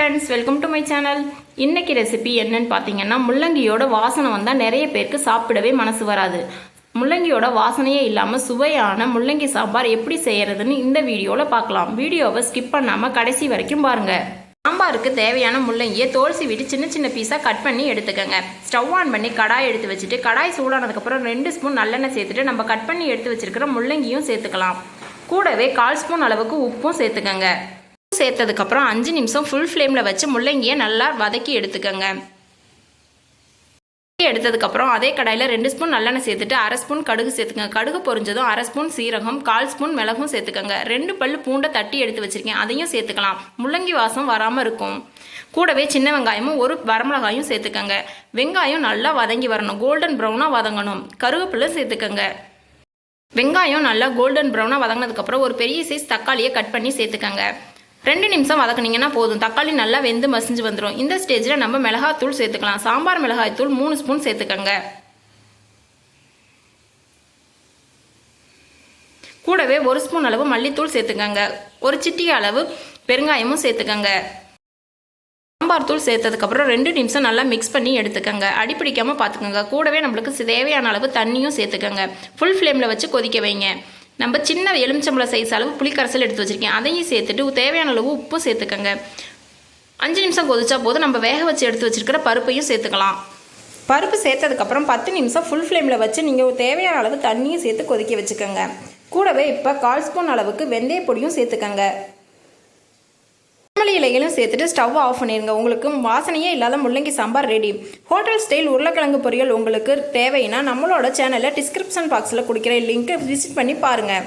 Friends welcome to my channel இன்னைக்கு recipe என்னன்னு பார்த்தீங்கன்னா முள்ளங்கியோட வாசனை வந்தால் நிறைய பேருக்கு சாப்பிடவே மனசு வராது. முள்ளங்கியோட வாசனையே இல்லாமல் சுவையான முள்ளங்கி சாம்பார் எப்படி செய்யறதுன்னு இந்த வீடியோவில் பார்க்கலாம் வீடியோவை ஸ்கிப் பண்ணாமல் கடைசி வரைக்கும் பாருங்கள் சாம்பாருக்கு தேவையான முள்ளங்கியை தோல் சீவிட்டு சின்ன சின்ன பீஸாக கட் பண்ணி எடுத்துக்கோங்க. ஸ்டவ் ஆன் பண்ணி கடாய் எடுத்து வச்சுட்டு கடாய் சூடானதுக்கப்புறம் ரெண்டு ஸ்பூன் நல்லெண்ணெய் சேர்த்துட்டு நம்ம கட் பண்ணி எடுத்து வச்சிருக்கிற முள்ளங்கியும் சேர்த்துக்கலாம். கூடவே கால் ஸ்பூன் அளவுக்கு உப்பும் சேர்த்துக்கோங்க. சேர்த்ததுக்கப்புறம் அஞ்சு நிமிஷம் ஃபுல் ஃப்ளேமில் வச்சு முள்ளங்கியை நல்லா வதக்கி எடுத்துக்கோங்க. எடுத்ததுக்கப்புறம் அதே கடாயில் ரெண்டு ஸ்பூன் நல்லெண்ணெய் சேர்த்துட்டு அரை ஸ்பூன் கடுகு சேர்த்துக்கங்க. கடுகு பொரிஞ்சதும் அரை ஸ்பூன் சீரகம் கால் ஸ்பூன் மிளகும் சேர்த்துக்கோங்க. ரெண்டு பல் பூண்டை தட்டி எடுத்து வச்சிருக்கேன். அதையும் சேர்த்துக்கலாம். முள்ளங்கி வாசம் வராமல் இருக்கும். கூடவே சின்ன வெங்காயமும் ஒரு வரமிளகாயும் சேர்த்துக்கோங்க. வெங்காயம் நல்லா வதங்கி வரணும். கோல்டன் ப்ரௌனாக வதங்கணும். கருவேப்பிலை சேர்த்துக்கோங்க. வெங்காயம் நல்லா கோல்டன் ப்ரௌனாக வதங்கினதுக்கப்புறம் ஒரு பெரிய சைஸ் தக்காளியை கட் பண்ணி சேர்த்துக்கோங்க. ரெண்டு நிமிஷம் வதக்குனீங்கன்னா போதும். தக்காளி நல்லா வெந்து மசிஞ்சு வந்துடும் இந்த ஸ்டேஜில் நம்ம மிளகாத்தூள் சேர்த்துக்கலாம். சாம்பார் மிளகாய் தூள் மூணு ஸ்பூன் சேர்த்துக்கோங்க. கூடவே ஒரு ஸ்பூன் அளவு மல்லித்தூள் சேர்த்துக்கங்க. ஒரு சிட்டிகை அளவு பெருங்காயமும் சேர்த்துக்கோங்க. சாம்பார் தூள் சேர்த்ததுக்கப்புறம் ரெண்டு நிமிஷம் நல்லா மிக்ஸ் பண்ணி எடுத்துக்கோங்க. அடி பிடிக்காமல் பார்த்துக்கோங்க கூடவே நம்மளுக்கு தேவையான அளவு தண்ணியும் சேர்த்துக்கங்க. ஃபுல் ஃப்ளேமில் வச்சு கொதிக்க வைங்க. நம்ம சின்ன எலுமிச்சம்பழம் சைஸ் அளவு புளிக்கரைசல் எடுத்து வச்சுருக்கேன். அதையும் சேர்த்துட்டு தேவையான அளவு உப்பும் சேர்த்துக்கோங்க. அஞ்சு நிமிஷம் கொதிச்சா போதும். நம்ம வேக வச்சு எடுத்து வச்சிருக்கிற பருப்பையும் சேர்த்துக்கலாம். பருப்பு சேர்த்ததுக்கப்புறம் பத்து நிமிஷம் ஃபுல் ஃப்ளேமில் வச்சு நீங்கள் தேவையான அளவு தண்ணியும் சேர்த்து கொதிக்க வச்சுக்கோங்க. கூடவே இப்போ கால் ஸ்பூன் அளவுக்கு வெந்தய பொடியும் சேர்த்துக்கோங்க. கொத்தமல்லி இலைகளும் சேர்த்துட்டு ஸ்டவ் ஆஃப் பண்ணிடுங்க உங்களுக்கு வாசனையே இல்லாத முள்ளங்கி சாம்பார் ரெடி ஹோட்டல் ஸ்டைல் உருளைக்கிழங்கு பொரியல் உங்களுக்கு தேவைன்னா நம்மளோட சேனலில் டிஸ்கிரிப்ஷன் பாக்ஸில் கொடுக்குற லிங்க்கை விசிட் பண்ணி பாருங்கள்